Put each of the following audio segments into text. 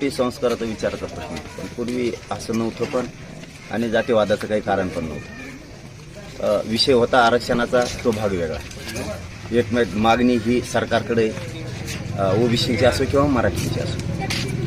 ते संस्काराचा विचाराचा प्रश्न पण पूर्वी असं नव्हतं पण आणि जातीवादाचं काही कारण पण नव्हतं. विषय होता आरक्षणाचा तो भाग वेगळा. एकमेक मागणी ही सरकारकडे ओबीसीची असो किंवा मराठीची असो.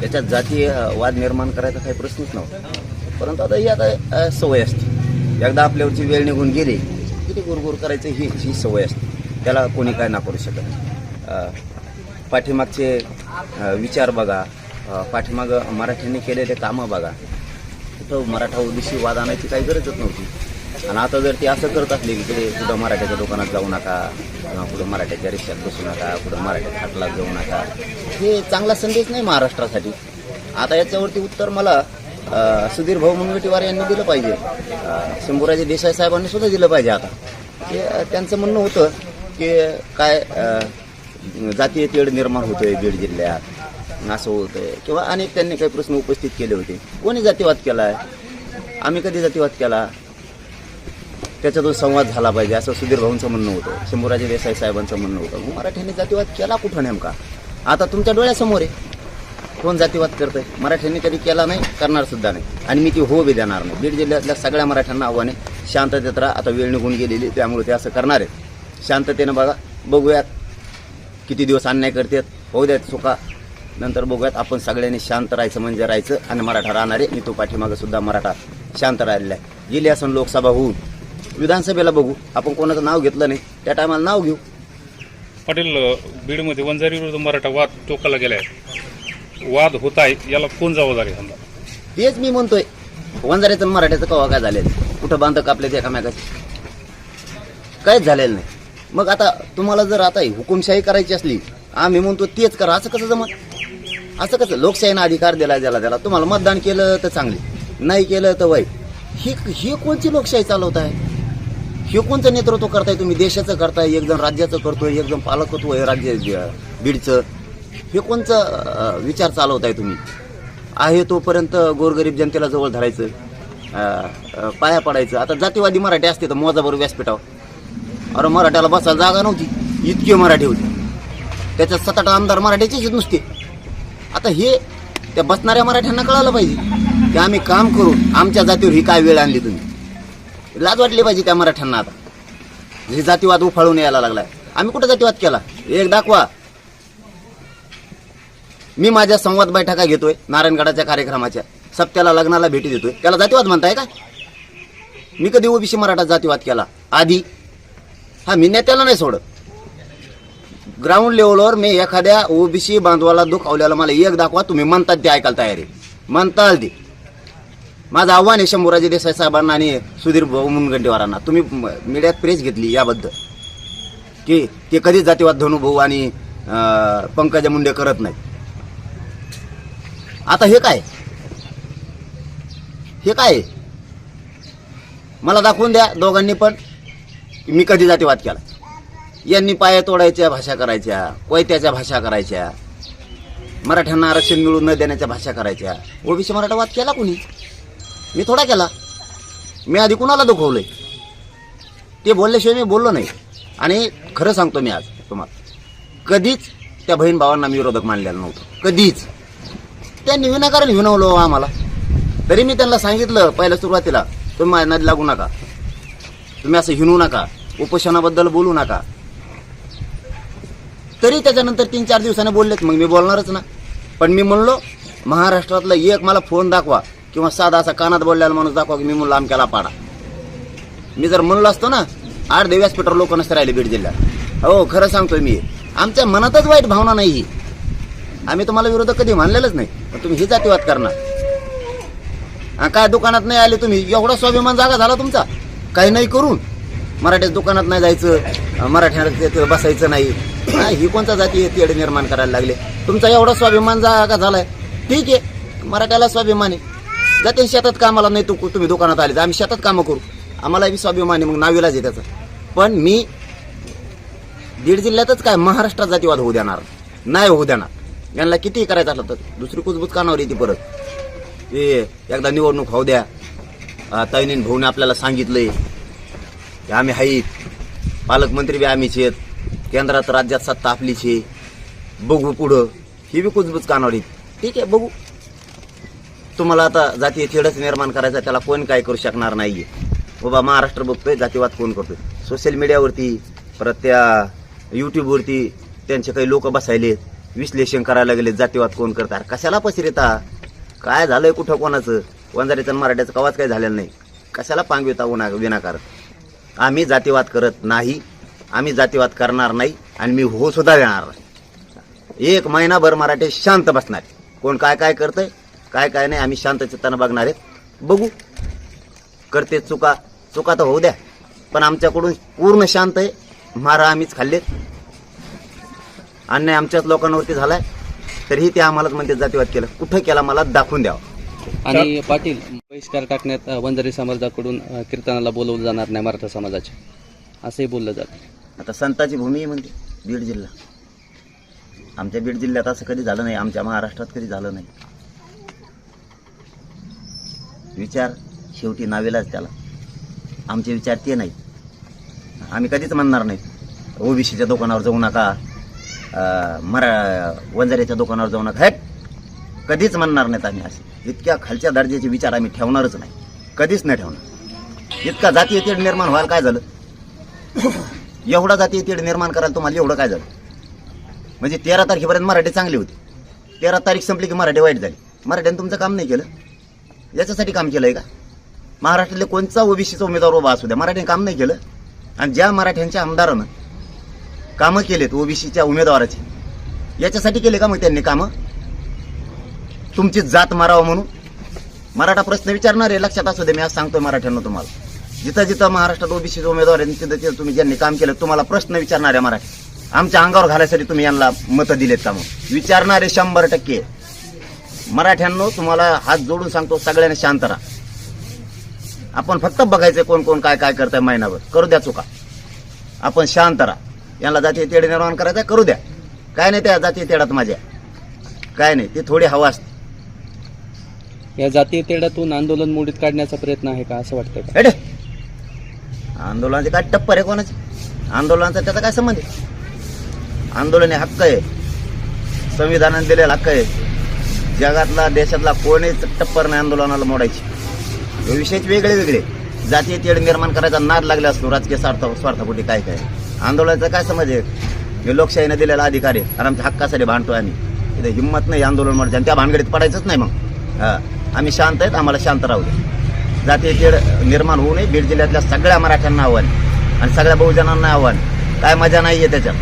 त्याच्यात जातीय वाद निर्माण करायचा काही प्रश्नच नव्हता. परंतु आता ही आता सवय असते. एकदा आपल्यावरची वेळ निघून गेली किती गुरगुर करायचं ही ही सवय असते. त्याला कोणी काय ना करू शकत पाठीमागचे विचार बघा. पाठीमागं मराठ्यांनी केलेले कामं बघा. तिथं मराठा ओबीसी वाद आणायची काही गरजच नव्हती. आणि आता जर ते असं करत असले की इकडे कुठं मराठ्याच्या दुकानात जाऊ नका किंवा कुठं मराठ्याच्या रिक्षात बसू नका कुठं मराठ्याच्या हाटलात जाऊ नका हे चांगला संदेश नाही महाराष्ट्रासाठी. आता याच्यावरती उत्तर मला सुधीर भाऊ मुनगटीवार यांनी दिलं पाहिजे. शंभूराजे देसाई साहेबांनी सुद्धा दिलं पाहिजे आता. की त्यांचं म्हणणं होतं की काय जातीय तेढ निर्माण होतोय बीड जिल्ह्यात. असं आहे. किंवा अनेक त्यांनी काही प्रश्न उपस्थित केले होते. कोणी जातीवाद केला? आहे आम्ही कधी जातीवाद केला? त्याच्यातून संवाद झाला पाहिजे असं सुधीर भाऊंचं म्हणणं होतं. शंभूराजे देसाई साहेबांचं म्हणणं होतं. मग मराठ्यांनी जातीवाद केला कुठं नेमका? आता तुमच्या डोळ्यासमोर आहे. कोण जातीवाद करतंय? मराठ्यांनी कधी केला नाही? करणार सुद्धा नाही. आणि मी ती हो बी देणार नाही. बीड जिल्ह्यातल्या सगळ्या मराठ्यांना आव्हाने शांततेत राहा. आता वेळ निघून गेलेली त्यामुळे ते असं करणार आहेत. शांततेनं बघा. बघूयात. किती दिवस अन्याय करतात. होऊ द्यात चुका नंतर बघूयात आपण सगळ्यांनी शांत राहायचं म्हणजे राहायचं. आणि मराठा राहणारे मी तो पाठीमागं सुद्धा मराठा शांत राहिलेला आहे. गेली असं लोकसभा होऊन. विधानसभेला बघू. आपण कोणाचं नाव घेतलं नाही त्या टायमाला नाव घेऊ. पाटील बीडमध्ये वंजारी विरुद्ध मराठा वाद टोकाला गेलाय. वाद होत आहे याला कोण जबाबदार आहे समजा? तेच मी म्हणतोय. वंजाऱ्याचं आणि मराठ्याचं कवा काय झालेलं कुठं बांध कापले ते एकामेकाचे? काहीच झालेलं नाही. मग आता तुम्हाला जर आता हुकुमशाही करायची असली आम्ही म्हणतो तेच करा. असं कसं जमत? असं कसं लोकशाहीनं अधिकार दिला ज्याला त्याला तुम्हाला मतदान केलं तर चांगली नाही केलं तर वाईट. ही ही कोणची लोकशाही चालवत आहे हे कोणचं नेतृत्व करताय तुम्ही? देशाचं करताय एक जण राज्याचं करतोय एक जण पालकत्व आहे राज्य बीडचं. हे कोणचं विचार चालवताय तुम्ही? आहे तोपर्यंत गोरगरीब जनतेला जवळ धरायचं पाया पडायचं. आता जातीवादी मराठी असते तर मोजाबरोबर व्यासपीठावर. अरे मराठ्याला बसायला जागा नव्हती. इतके मराठी होते. त्याच्यात सत आठ आमदार मराठ्याचेच नुसते. आता हे त्या बसणाऱ्या मराठ्यांना कळालं पाहिजे की आम्ही काम करून आमच्या जातीवर ही काय वेळ आणली तुम्ही? लाज वाटली पाहिजे त्या मराठ्यांना आता. हे जातीवाद उफाळून यायला लागलाय. आम्ही कुठं जातीवाद केला? एक दाखवा. मी माझ्या संवाद बैठका घेतोय नारायणगडाच्या कार्यक्रमाच्या. सप्त्याला लग्नाला भेटी देतोय. त्याला जातीवाद म्हणताय का? मी कधी ओबीसी मराठा जातीवाद केला? आधी? हा मी नेत्याला नाही सोडत. ग्राउंड लेवलवर मी एखाद्या ओबीसी बांधवाला दुखावल्याला मला एक दाखवा तुम्ही म्हणतात ते ऐकायला तयार आहे. म्हणताल ते. माझं आव्हान आहे शंभूराजे देसाई साहेबांना आणि सुधीर भाऊ मुनगंटीवारांना. तुम्ही मीडियात प्रेस घेतली याबद्दल. की ते कधीच जातीवाद धनुभाऊ आणि पंकजा मुंडे करत नाही आता हे काय? हे काय? मला दाखवून द्या दोघांनी पण. मी कधी जातीवाद केला? यांनी पाया तोडायच्या भाषा करायच्या कोयत्याच्या भाषा करायच्या मराठ्यांना आरक्षण मिळून न देण्याच्या भाषा करायच्या. ओबीसी मराठा वाद केला कुणी? मी थोडा केला. मी आधी कुणाला दुखवलंय? ते बोलल्याशिवाय मी बोललो नाही. आणि खरं सांगतो मी आज तुम्हाला. कधीच त्या बहीण भावांना मी विरोधक मानलेलं नव्हतं. कधीच. त्यांनी विनाकारण विनवलं हो आम्हाला. तरी मी त्यांना सांगितलं पहिल्या सुरुवातीला तुम्ही माझ्या लागू नका. तुम्ही असं हिणू नका. उपोषणाबद्दल बोलू नका. तरी त्याच्यानंतर तीन चार दिवसाने बोललेत. मग मी बोलणारच ना. पण मी म्हणलो महाराष्ट्रातला एक मला फोन दाखवा किंवा साधा असा कानात बोललेला माणूस दाखवा की मी म्हणलो आमक्याला पाडा मी जर म्हणलो असतो ना आठ दे व्यासपीठावर लोक नसते राहिले बीड जिल्ह्यात. हो खरं सांगतोय मी. आमच्या मनातच वाईट भावना नाही ही. आम्ही तुम्हाला विरोधक कधी मानलेलंच नाही पण तुम्ही ही जातीवाद करणार. काय दुकानात नाही आले तुम्ही? एवढा स्वाभिमान जागा झाला तुमचा. काही नाही करून. मराठ्याच्या दुकानात नाही जायचं मराठ्याला बसायचं नाही. ही कोणता जाती तेढ निर्माण करायला लागले? तुमचा एवढा स्वाभिमान जागा झालाय? ठीक आहे मराठ्याला स्वाभिमान आहे. जाते शेतात कामाला नाही तू तुम्ही दुकानात आले तर आम्ही शेतात कामं करू. आम्हाला बी स्वाभिमान आहे मग नावीलाच आहे त्याचं. पण मी बीड जिल्ह्यातच काय महाराष्ट्रात जातीवाद होऊ देणार? नाही होऊ देणार. यांना किती करायचं असलं तर दुसरी कुजबूज कानावर येते परत. ए एकदा निवडणूक होऊ द्या. अं, भाऊने आपल्याला सांगितलंय. आम्ही आहेत पालकमंत्री बी आम्हीच आहेत. केंद्रात राज्यात सत्ता आपलीच आहे. बघू पुढं. ही बी कुजबूज कानावर ठीक आहे बघू. तुम्हाला आता जातीय तेढच निर्माण करायचा त्याला कोण काय करू शकणार नाहीये. बाबा महाराष्ट्र बघतोय जातीवाद कोण करतोय? सोशल मीडियावरती परत त्या युट्यूबवरती त्यांचे काही लोक बसायले विश्लेषण करायला गेले जातीवाद कोण करतात कशाला पसरिता काय झालंय कुठं कोणाचं? वंजारीचं आणि मराठ्याचं कवाच काही झालेलं नाही. कशाला पांगविता उन्हा विनाकारण? आम्ही जातीवाद करत नाही आम्ही जातीवाद करणार नाही आणि मी हो सुद्धा देणार नाही. एक महिनाभर मराठी शांत बसणार कोण काय काय करतंय काय काय नाही आम्ही शांत चित्तानं बघणार आहेत. बघू. करते चुका चुका तर होऊ द्या. पण आमच्याकडून पूर्ण शांत आहे. मारा आम्हीच खाल्लेत. अन्याय आमच्याच लोकांवरती झालाय. तरीही ते आम्हालाच म्हणते जातीवाद केलं. कुठं केला मला दाखवून द्यावं. आणि पाटील बहिष्कार टाकण्यात वंजारी समाजाकडून कीर्तनाला बोलवलं जाणार नाही मराठा समाजाचे. असंही बोललं जातं. आता संताची भूमी आहे म्हणते बीड जिल्हा. आमच्या बीड जिल्ह्यात असं कधी झालं नाही आमच्या महाराष्ट्रात कधी झालं नाही. विचार शेवटी नावेलाच त्याला. आमचे विचार ते नाही आम्ही कधीच म्हणणार नाही ओबीसीच्या दुकानावर जाऊ नका मरा वंजाऱ्याच्या दुकानावर जाऊ नका. हेट कधीच म्हणणार नाहीत आम्ही असे. इतक्या खालच्या दर्जाचे विचार आम्ही ठेवणारच नाही. कधीच नाही ठेवणार. इतका जातीय तेढ निर्माण व्हायला काय झालं? एवढा जातीय तेढ निर्माण करायला तुम्हाला एवढं काय झालं? म्हणजे तेरा तारखेपर्यंत मराठी चांगली होती. तेरा तारीख संपली की मराठी वाईट झाली. मराठ्यानं तुमचं काम नाही केलं. याच्यासाठी काम केलं आहे का? महाराष्ट्रातले कोणचा ओबीसीचा उमेदवार उभा असू द्या मराठीने काम नाही केलं. आणि ज्या मराठ्यांच्या आमदारानं कामं केलेत ओबीसीच्या उमेदवाराची याच्यासाठी केले का मग त्यांनी कामं? तुमची जात मारावं म्हणून? मराठा प्रश्न विचारणार आहे लक्षात असू दे मी आज सांगतोय मराठ्यांना तुम्हाला. जिथं जिथं महाराष्ट्रात ओबीसीचे उमेदवार आहेत तिथं तिथं तुम्ही ज्यांनी काम केलं तुम्हाला प्रश्न विचारणार आहे मराठी. आमच्या अंगावर घालायसाठी तुम्ही यांना मतं दिलेत का मग? विचारणारे शंभर टक्के. मराठ्यांनो तुम्हाला हात जोडून सांगतो सगळ्यांना शांत राहा. आपण फक्त बघायचं कोण कोण काय काय करताय महिनाभर. करू द्या चुका. आपण शांत राहा. यांना जाती तेढ निर्माण करायचं करू द्या. काय नाही त्या जाती तेढात माझ्या. काय नाही ते थोडी हवा असते. या जातीय तेढ्यातून आंदोलन मोडीत काढण्याचा प्रयत्न आहे का असं वाटतंय का? आंदोलनाचे काय टप्पर आहे कोणाचे? आंदोलनाचा त्याचा काय संबंध आहे? आंदोलन हे हक्क आहे. संविधानाने दिलेला हक्क आहे. जगातला देशातला कोणीच टप्पर नाही आंदोलनाला मोडायची. हे विषयच वेगळे वेगळे. जातीय तेढ निर्माण करायचा नाद लागला असतो. राजकीय स्वार्थ स्वार्थापोटी काय काय? आंदोलनाचा काय समज आहे? हे लोकशाहीने दिलेला अधिकार आहे. आणि आमच्या हक्कासाठी भांडतोय आम्ही. इथे हिंमत नाही आंदोलन मोडायचं आणि त्या भानगडीत पडायचंच नाही मग. हां. आम्ही शांत आहेत आम्हाला शांत राहू दे. जातीय निर्माण होऊ नये बीड जिल्ह्यातल्या सगळ्या मराठ्यांना आव्हान. आणि सगळ्या बहुजनांना आव्हान. काय मजा नाही आहे त्याच्यात.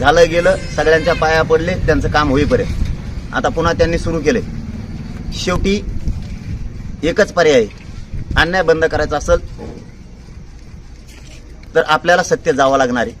झालं गेलं सगळ्यांच्या पाया पडले त्यांचं काम होईपर्यंत. आता पुन्हा त्यांनी सुरू केले शेवटी एकच पर्याय अन्याय बंद करायचा असेल तर आपल्याला सत्य जावं लागणार आहे.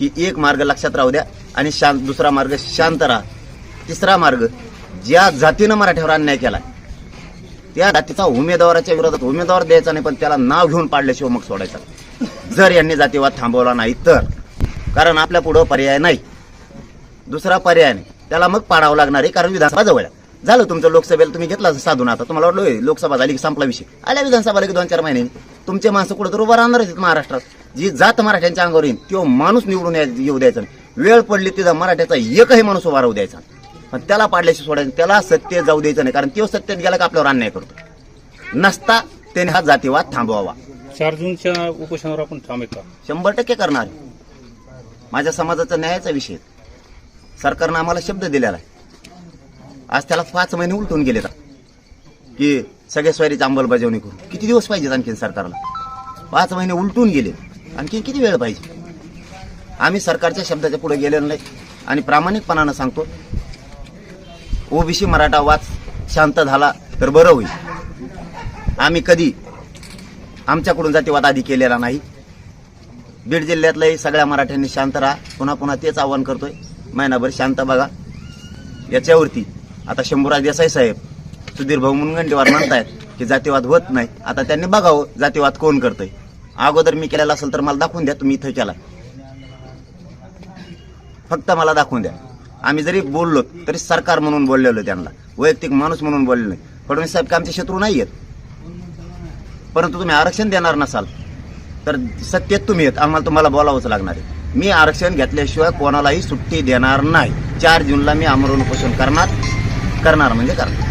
ही एक मार्ग लक्षात राहू द्या. आणि शांत दुसरा मार्ग शांत राहा. तिसरा मार्ग ज्या जातीनं मराठ्यावर अन्याय केला त्या जातीचा उमेदवाराच्या विरोधात उमेदवार द्यायचा नाही पण त्याला नाव घेऊन पाडल्याशिवाय मग सोडायचा जर यांनी जातीवाद थांबवला नाही तर. कारण आपल्या पुढं पर्याय नाही. दुसरा पर्याय नाही. त्याला मग पाडावं लागणार आहे कारण विधानसभा जवळ आहे. झालं तुमचं लोकसभेला तुम्ही घेतला साधून आता. तुम्हाला वाटलं लोकसभा झाली की संपला विषय. आल्या विधानसभा की दोन चार महिने. तुमचे माणसं कुठं तर उभं राहणार आहेत महाराष्ट्रात. जी जात मराठ्यांच्या अंगावर येईल तो माणूस निवडून येऊ द्यायचा वेळ पडली तिथं मराठ्याचा एकही माणूस उभा राहू द्यायचा पण त्याला पाडल्याशी सोडायचं त्याला सत्य जाऊ द्यायचं नाही कारण तो सत्यात गेला का आपल्यावर अन्याय करतो. नसता त्याने हा जातीवाद थांबवावा. चार जूनच्या उपोषणावर आपण थांबेत का? शंभर टक्के करणार. माझ्या समाजाचा न्यायाचा विषय. सरकारनं आम्हाला शब्द दिलेला आहे. आज त्याला पाच महिने उलटून गेले की? सगळ्या स्वारीची अंमलबजावणी करू किती दिवस पाहिजेत आणखीन सरकारला? पाच महिने उलटून गेले. आणखीन किती वेळ पाहिजे? आम्ही सरकारच्या शब्दाच्या पुढे गेलेलो नाही. आणि प्रामाणिकपणानं सांगतो ओबीसी मराठा वाद शांत झाला तर बरं होईल. आम्ही कधी आमच्याकडून जातीवाद आधी केलेला नाही. बीड जिल्ह्यातलंही सगळ्या मराठ्यांनी शांत राहा. पुन्हा पुन्हा तेच आवाहन करतोय. महिनाभर शांत बघा. याच्यावरती आता शंभूराज देसाई साहेब सुधीर भाऊ मुनगंटीवार म्हणतायत की जातीवाद होत नाही. आता त्यांनी बघावं जातीवाद कोण करतोय. अगोदर मी केलेला असेल तर मला दाखवून द्या तुम्ही इथं केला. फक्त मला दाखवून द्या. आम्ही जरी बोललो तरी सरकार म्हणून बोललेलो त्यांना. वैयक्तिक माणूस म्हणून बोललेलो नाही. फडणवीस साहेब काय आमचे शत्रू नाही आहेत परंतु तुम्ही आरक्षण देणार नसाल तर सत्तेत तुम्ही आहेत आम्हाला तुम्हाला बोलावंच लागणार आहे. मी आरक्षण घेतल्याशिवाय कोणालाही सुट्टी देणार नाही. चार जूनला मी आमरण उपोषण करणार करणार म्हणजे करणार.